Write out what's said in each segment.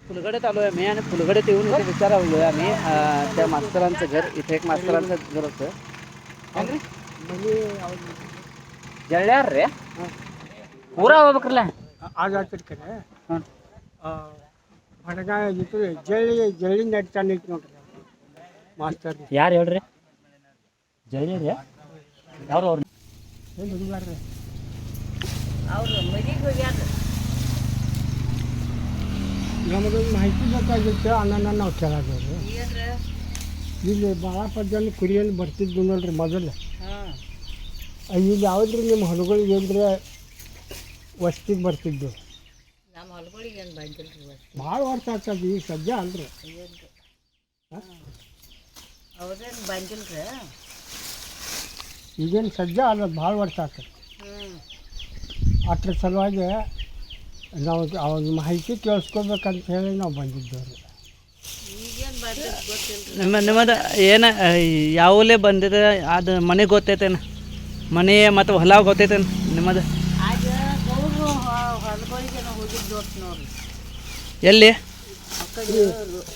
फुलगड्यात आलो आहे आम्ही आणि फुलगड्यात येऊन इथे विचारावलो आम्ही अं, त्या मास्तरांचं घर इथे एक मास्तरांचं घर होतं ಹೆಂಗ್ರಿ ಜಳ್ಳ್ಯಾರ ರೀ ಪೂರಾ ಹೋಗ್ಬೇಕ್ರಲ್ಲ ಆಗಾತ್ರ ಕಡೆ ಹ್ಮ್. ಹೊರಗ ಇದು ಜಳ್ಳಿ ಜಳ್ಳಿ ನಡ್ತಾನೆ ಐತಿ ನೋಡ್ರಿ ಮಾಸ್ತರ್ ಯಾರು ಹೇಳ್ರಿ ಜಳ್ಳಿ ರೀ ಯಾರು ಅವ್ರು ಏನು ಹುಡುಗಾರ್ರಿ ನಮಗೊಂದು ಮಾಹಿತಿ ಬೇಕಾಗಿತ್ತು ಅನ್ನ ನಾವು ಕೇಳೋದು ಇಲ್ಲಿ ಭಾಳ ಪದ್ದಲ್ಲಿ ಕುರಿಯಲ್ಲಿ ಬರ್ತಿದ್ದು ನೋಡ್ರಿ ಮೊದಲು. ಇಲ್ಲಿ ಯಾವ್ದ್ರಿ ನಿಮ್ಮ ಹೊಲಗಳಿಗೆ ಏನ್ರಿ ವಸ್ತಿಗೆ ಬರ್ತಿದ್ದು? ನಮ್ಮ ಹೊಲಗಳಿಗೆ ಏನು ಬಂದಿಲ್ಲ ಭಾಳ ವರ್ಷ ಆಗ್ತದೆ ಈಗ ಸದ್ಯ ಅಲ್ರಿ. ಅವ್ರೇನು ಬಂದಿಲ್ರಿ? ಈಗೇನು ಸದ್ಯ ಅಲ್ಲ ಭಾಳ ವರ್ಷ ಆಗ್ತದೆ ಅದ್ರ ಸಲುವಾಗಿ ನಾವು ಅವಾಗ ಮಾಹಿತಿ ಕೇಳಿಸ್ಕೊಬೇಕಂತ ಹೇಳಿ ನಾವು ಬಂದಿದ್ದೇವೆ. ನಿಮ್ಮ ನಿಮ್ಮದು ಏನ ಯಾವಲೇ ಬಂದಿದೆ? ಅದು ಮನೆ ಗೊತ್ತೈತೇನು? ಮನೆ ಮತ್ತು ಹೊಲ ಗೊತ್ತೈತೇನು ನಿಮ್ಮದು? ಎಲ್ಲಿ?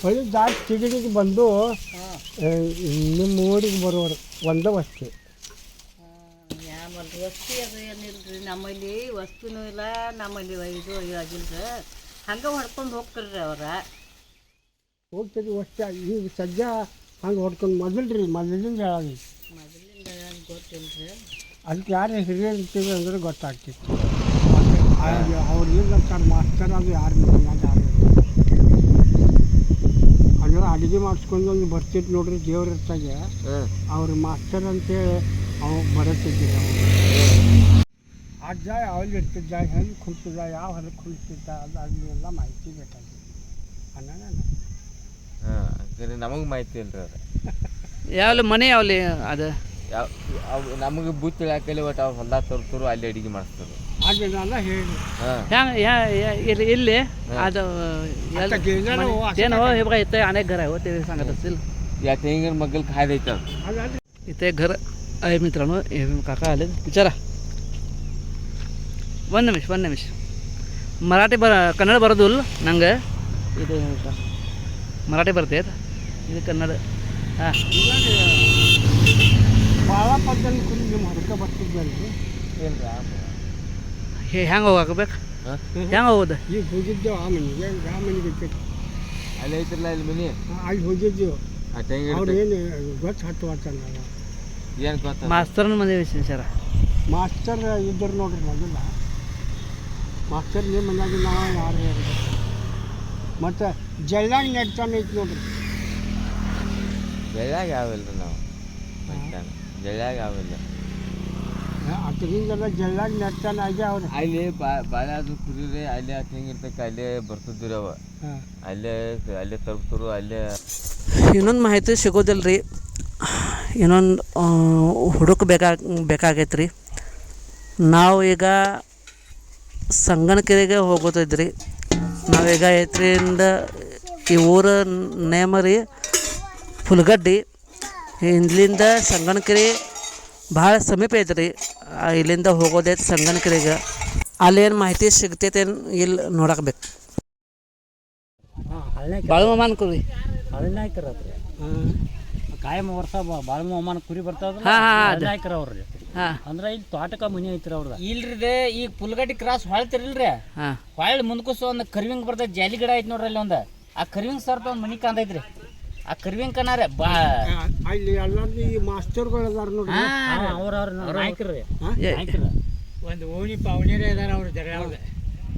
ಹೊಳಿ. ದಾಟಿ ತಿಗಿಡಿಗೆ ಬಂದು ನಿಮ್ಮ ಊರಿಗೆ ಬರೋರು ಒಂದೇ ವಸ್ತಿ ಯಾಮಲ್ರಿ ವಸ್ತಿ ಅದು ರೀ ನಮ್ಮಲ್ಲಿ ವಸ್ತುನೂ ಇಲ್ಲ ನಮ್ಮಲ್ಲಿ ಇದು ಆಗಿಲ್ರಿ ಹಂಗೆ ಹೊಡ್ಕೊಂಡು ಹೋಗ್ತಾರ್ರಿ ಅವ್ರ. ಹೋಗ್ತದೆ ಅಷ್ಟೇ ಈಗ ಸದ್ಯ ಹಂಗೆ ಹೊಡ್ಕೊಂಡು ಮೊದಲು ರೀ ಮೊದಲಿಂದ ಹೇಳಿ ಮೊದಲಿಂದ ಗೊತ್ತಿಲ್ರಿ. ಅದಕ್ಕೆ ಯಾರು ಹಿರಿಯರು ಇರ್ತೀವಿ ಅಂದ್ರೆ ಗೊತ್ತಾಗ್ತಿತ್ತು. ಅವ್ರು ಏನು ಅಂತಾರೆ ಮಾಸ್ತರ್ ಅದು ಯಾರು ಯಾರು ಅಂದ್ರೆ ಅಡುಗೆ ಮಾಡಿಸ್ಕೊಂಡು ಒಂದು ಬರ್ತಿತ್ತು ನೋಡ್ರಿ ದೇವ್ರ ಇರ್ತಾಗೆ ಅವ್ರ ಮಾಸ್ತರ್ ಅಂತೇಳಿ ಅವ್ ಬರುತ್ತಿದ್ದಿಲ್ಲ ಅಜ್ಜ ಯಾವಲ್ಲಿ ಇಡ್ತಿದ್ದ ಹೆಂಗೆ ಕುಂತಿದ್ದ ಯಾವ ಹೊಲಕ್ಕೆ ಕುಂತಿದ್ದ ಅದು ಅದನ್ನೆಲ್ಲ ಮಾಹಿತಿ ಬೇಕಾಗಿತ್ತು. ಅನ್ನೋಣ ಹಾಂ ನಮಗೆ ಮಾಹಿತಿ ಇಲ್ರಿ ಅದು ಯಾವಲ್ಲಿ ಮನೆ ಯಾವಲ್ಲಿ ಅದು? ಯಾವ ಅವ್ ನಮಗೆ ಬುತ್ತಿ ಹಾಕಲಿ ಒಟ್ಟು ಅವ್ರು ಹೊಲ್ದಾಗ ತರ್ತರು ಅಲ್ಲಿ ಅಡಿಗೆ ಮಾಡಿಸ್ತಾರೆ. ಹಾಗೆ ನಾನು ಹೇಳಿ. ಹಾಂ. ಹ್ಯಾಂಗ ಇಲ್ಲಿ ಇಲ್ಲಿ ಅದು ಏನು ಇವಾಗ ಇತ್ತೆ ಅನೇಕ ಘರ ಹೋಗ್ತೀವಿ ಸಂಗತ ಸಿಲ್ ಯಾ ತೆಂಗಿನ ಮಗ್ಗಲ್ ಕಾಯ್ದೈತೆ ಇತ್ತೆ ಘರ ಐ ಮಿತ್ರನು ಕಾಕ ಅಲ್ಲಿ ವಿಚಾರ. ಒಂದು ನಿಮಿಷ ಒಂದು ನಿಮಿಷ. ಮರಾಠಿ ಬರ ಕನ್ನಡ ಬರೋದಿಲ್ಲ ನಂಗೆ. ಇದು. ಮರಾಠಿ ಬರ್ತೈತೆ ಇದು ಕನ್ನಡ. ಹಾಂ. ಭಾಳ ಕುರಿ ನಿಮ್ಮ ಹೇ ಹೆಂಗೆ ಹೋಗಾಕಬೇಕು ಹಾಂ? ಹೆಂಗೆ ಹೋಗೋದು? ಈಗ ಹೋಗಿದ್ದೆವು ಆ ಮನೆಗೆ ಆ ಮನೆಗೆ. ಅಲ್ಲಿ ಐತ್ರಲ್ಲ ಇಲ್ಲಿ ಮನೆ? ಅಲ್ಲಿ ಹೋಗಿದ್ದೆವು. ಆ ತೆಂಗಿನ ಅವ್ರು ಏನು ಗೊತ್ತು ಹತ್ತು ವರ್ಷ ಏನು ಗೊತ್ತ ಮಾಸ್ತರನ ಮನೆ ವಿಚಾರ ಮಾಸ್ತರ್ ಇದ್ದರು ನೋಡ್ರಿ ಮೊದಲ. ಮಾಸ್ತರ್ ನಿಮ್ಮ ಮನ್ಯಾಗ ನಾವು ಯಾರು ಹೇಳ್ಬೇಕು ಮತ್ತು ಜಲ್ಲಾಗ ನಡ್ತಾನೆ ಐತಿ ನೋಡ್ರಿ. ಜಳ್ಯಾಗ ಯಾವಿಲ್ಲ ನಾವು? ಜಳ್ಯಾಗ ಯಾವಿಲ್ಲ. ಅದರಿಂದೆಲ್ಲ ಜಲ್ಲಾಗ ನಡ್ತಾನೆ ಆಗಿ ಅವ್ರು. ಅಲ್ಲಿ ಬಾಳೆ ಅದು ಕುರಿರಿ ಅಲ್ಲಿ ಆ ತೆಂಗಿರ್ತಕ್ಕ ಅಲ್ಲೇ ಬರ್ತಿದ್ವಿ ಅವ. ಅಲ್ಲೇ ಅಲ್ಲೇ ತರ್ಬ್ತರು ಅಲ್ಲೇ. ಇನ್ನೊಂದು ಮಾಹಿತಿ ಸಿಗೋದಿಲ್ಲ ರೀ ಇನ್ನೊಂದು ಹುಡುಕ ಬೇಕಾ ಬೇಕಾಗೈತೆ ರೀ ನಾವು ಈಗ ಸಂಗನಕೆರೆಗೆ ಹೋಗೋತಿದ್ರಿ ನಾವೀಗ ಐತ್ರಿಂದ ಈ ಊರ ನೇಮ ರೀ ಫುಲ್ಗಡ್ಡಿ ಇಲ್ಲಿಂದ ಸಂಗನಕೆರೆ ಭಾಳ ಸಮೀಪ ಐತ್ರಿ. ಇಲ್ಲಿಂದ ಹೋಗೋದೈತೆ ಸಂಗನಕೆರೆಗೆ ಅಲ್ಲೇನು ಮಾಹಿತಿ ಸಿಗ್ತೈತೆ ಇಲ್ಲಿ ನೋಡಕ್ಬೇಕು. ಹಾಂ ಮಾನ್ಕೊರಿ ಹಳ್ಳಿ ನಾಯ್ಕರ ಅದ್ರಿ ಕಾಯಂ ವರ್ಷ ಬಾಳ ಹವಾಮಾನ ಕುರಿ ಬರ್ತಾವ ಹಾ, ಹಾ, ಅದ್. ನಾಯ್ಕರ ಅವ್ರಿ ಅಂದ್ರ ಇಲ್ಲಿ ತೋಟಕ ಮನಿ ಐತ್ರಿ ಅವ್ರದ. ಇಲ್ರಿ ಈಗ ಪುಲ್ಗಡ್ಡಿ ಕ್ರಾಸ್ ಹೊಳ್ತಿರಲ್ರಿ ಹೊಳ್ ಹೊಳ್ಳಿ ಮುಂದ್ಕುಸ ಒಂದು ಕರ್ವಿಂಗ್ ಬರ್ತೈತಿ ಜಾಲಿ ಗಿಡ ಐತಿ ನೋಡ್ರಿ ಅಲ್ಲಿ ಒಂದು. ಆ ಕರ್ವಿಂಗ್ ಸರ್ತ ಒಂದು ಮನಿ ಕಾಂದೈತ್ರಿ ಆ ಕರ್ವಿಂಗ್ ಕನಾರೆ ಬಾ. ಅಲ್ಲಿ ಈ ಮಾಸ್ತರ್ಗಳು ಅದಾರ ನೋಡ್ರಿ. ಅವ್ರ ಅವ್ರ ನಾಯ್ಕರ್ರಿ ಒಂದು ಓಣಿ ಪಾವಣಿರೇ ಇದಾರ ಅವ್ರ ಜರ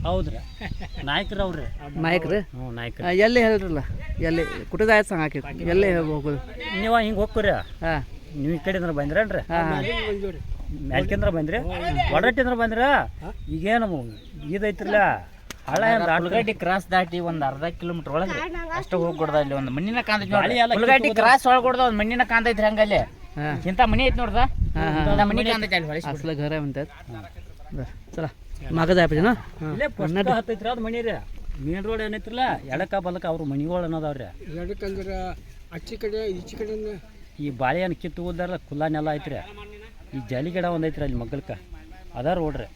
ಹೌದ್ರಿ. ನಾಯಕರು ಅವ್ರಿ ನಾಯಕ್ರಿ? ಹ್ಞೂ ನಾಯಕರು. ಎಲ್ಲಿ ಹೇಳ್ರಲ್ಲ? ಎಲ್ಲಿ ಕುಟದಾಯ ಸಂಗ ಹಾಕಿರಿ ಎಲ್ಲಿ ಹೋಗೋದು? ನೀವು ಹಿಂಗೆ ಹೋಗ್ಕೊರಿ ಹಾಂ. ನೀವು ಈ ಕಡೆಯಿಂದ ಬಂದ್ರೇನ್ರಿ? ಮ್ಯಾಲ್ಕೇಂದ್ರ ಬಂದ್ರಿ? ಒಡಟ್ಟಿಂದ್ರ ಬಂದ್ರ? ಈಗೇನು ಇದೈತ್ರಲ್ಲ ಹಳೆ ಉಳ್ಳಗಡ್ಡಿ ಕ್ರಾಸ್ ದಾಟಿ ಒಂದು ಅರ್ಧ ಕಿಲೋಮೀಟರ್ ಒಳಗೆ ಅಷ್ಟು ಹೋಗ್ಬಿಡ್ದ ಅಲ್ಲಿ ಒಂದು ಮಣ್ಣಿನ ಕಾಂದ ಉಳ್ಳಗಡ್ಡಿ ಕ್ರಾಸ್ ಒಳಗೆ ಒಂದು ಮಣ್ಣಿನ ಕಾಂತ ಐತ್ರಿ ಅಲ್ಲಿ ಇಂಥ ಮನಿ ಐತಿ ನೋಡ್ದ ಮನಿ ಕಾಂತ ಐತಿ ಅಲ್ಲಿ ಅಸಲ ಘರ ಅಂತ ಚಲ. ಮಗದ ಜನ? ಹತ್ತೈತ್ರಿ ಅದು ರೀ. ಮೇನ್ ರೋಡ್ ಏನೈತ್ರಲ್ಲ? ಎಡಕ ಬಲಕ ಅವ್ರ ಮನಿಗಳು ಅನ್ನೋದವ್ರಿ ಎಡಕ್ಕಂದ್ರೆ ಅಚ್ಚಿ ಕಡೆ ಈಚಿ ಕಡೆ ಈ ಬಾಳೆಹಣ್ಣು ಕಿತ್ತು ಹೋದಾರಲ್ಲ ಕುಲ್ಲ ನೆಲ ಐತ್ರಿ. ಈ ಜಾಲಿ ಗಿಡ ಒಂದು ಐತ್ರಿ ಅಲ್ಲಿ ಮಗ್ಗಲ್ಕ. ಅದ ರೋಡ್ರಿ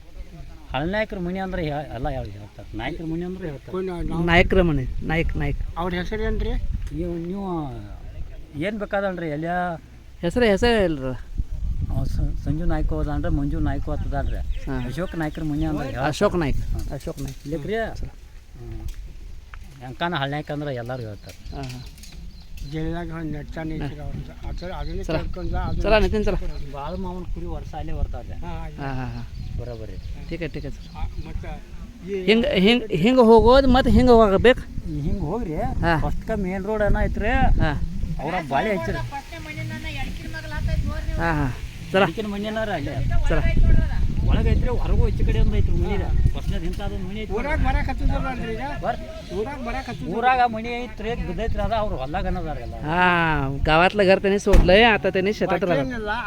ಹಳನಾಯಕರ ಮನಿ ಅಂದ್ರೆ ಎಲ್ಲ ಯಾವ ಹೇಳ್ತಾರೆ? ನಾಯಕರ ಮನಿ ಅಂದ್ರೆ ಹೇಳ್ತಾರೆ. ನಾಯಕರ ಮನೆ ನಾಯಕ್ ನಾಯಕ್. ಅವ್ರ ಹೆಸರು ಏನು ರೀ ನೀವು ಏನು ಬೇಕಾದಲ್ರಿ? ಎಲ್ಲ ಹೆಸರು ಹೆಸರು ಇಲ್ಲರ ಸಂಜು ನಾಯ್ಕ ಅಂದ್ರೆ ಮಂಜು ನಾಯ್ಕ ಹತ್ತದಲ್ರಿ ಹಾಂ. ಅಶೋಕ್ ನಾಯ್ಕರ ಮುಂಜಾನೆ ಅಂದ್ರೆ. ಅಶೋಕ್ ನಾಯ್ಕ. ಅಶೋಕ್ ನಾಯ್ಕ. ಇಲ್ಲಕ್ರಿ ಅಂಕಾನ ಹಳ್ಳ್ಯಾಕ ಅಂದ್ರೆ ಎಲ್ಲರೂ ಹೇಳ್ತಾರೆ. ಚಲ ನಿತಿನ್ ಚಲ ಬಾಳ ಮಾವನ ಕುರಿ ವರ್ಷ ಅಲ್ಲೇ ಬರ್ತಾವ್ರಿ. ಹಾಂ ಹಾಂ ಹಾಂ ಬರೋಬರಿ ಟೀಕ ಐತೆ ಸರ್. ಮತ್ತು ಹಿಂಗೆ ಹಿಂಗೆ ಹಿಂಗೆ ಹೋಗೋದು ಮತ್ತೆ ಹಿಂಗೆ ಹೋಗಬೇಕು? ಹಿಂಗೆ ಹೋಗ್ರಿ. ಹಾಂ. ಫಸ್ಟ್ಕ ಮೇನ್ ರೋಡ್ ಏನ ಐತ್ರಿ ಹಾಂ. ಅವ್ರ ಬಾಳೆ ಹಚ್ಚಿರಿ. ಹಾಂ ಹಾಂ. ಸರ. ಅದಕ್ಕಿನ ಮಣ್ಣಿನಾರ ಅಲ್ಲೇ. ಸರ. ಒಳಗೈತ್ರಿ ಹೊರಗೂ ಹೆಚ್ಚು ಕಡೆ ಒಂದು ಐತ್ರಿ ಮನೆ ಫಸ್ಟ್ನೇದ ಇಂಥ ಅದೊಂದು ಮನೆ ಐತಿ ಊರಾಗ ಬರಕ್ಕೆ ಊರಾಗ ಬರಕ್ಕೆ ಹತ್ತಿ ಐತ್ರಿ ಬಿದ್ದೈತ್ರಿ ಅದ ಅವ್ರು ಹೊಲ್ದಾಗ ಅನ್ನೋದಾರ ಎಲ್ಲ. ಹಾಂ ಗಾವಾತ್ಲ ಗರ್ತೇನೆ ಸೋಡ್ಲೆ ಆತತೇನೆ ಶತತ್ರ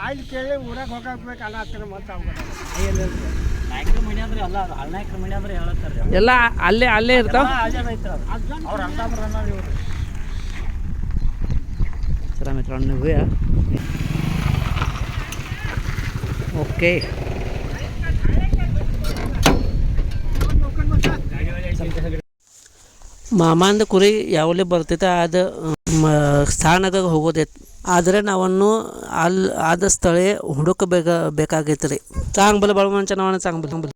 ಆಯ್ತು ಕೇಳಿ ಊರಾಗ ಹೋಗಬೇಕು ಅಲ್ಲ ಹತ್ತಿರ ಮತ್ತೆ ನಾಯಕರ ಮನೆ ಅಂದ್ರೆ ಅಲ್ಲ ಹಳ್ನಾಯಕರ ಮಣಿ ಅಂದ್ರೆ ಹೇಳತ್ತಾರೆ ಎಲ್ಲ ಅಲ್ಲೇ ಅಲ್ಲೇ ಇರ್ತಾವ? ಅವ್ರು. ಅಂತ ಅನ್ನೋದು ಇವರು ಸರ ಮಿತ್ರ ನಿಮಗೆ ಓಕೆ ಮಾಮಾಂದ ಕುರಿ ಯಾವಲ್ಲಿ ಬರ್ತೈತೆ ಅದು ಸ್ಥಾನದಾಗ ಹೋಗೋದೈತೆ ಆದರೆ ನಾವನ್ನು ಅಲ್ಲಿ ಆದ ಸ್ಥಳ ಹುಡುಕಬೇಕ, ಬೇಕಾಗೈತೆ ರೀ. ಚಾಂಗ್ ಬಲ ಬಳವಣ ಚೆನ್ನಾಗಿ ಚಾಂಗ್ ಬಲ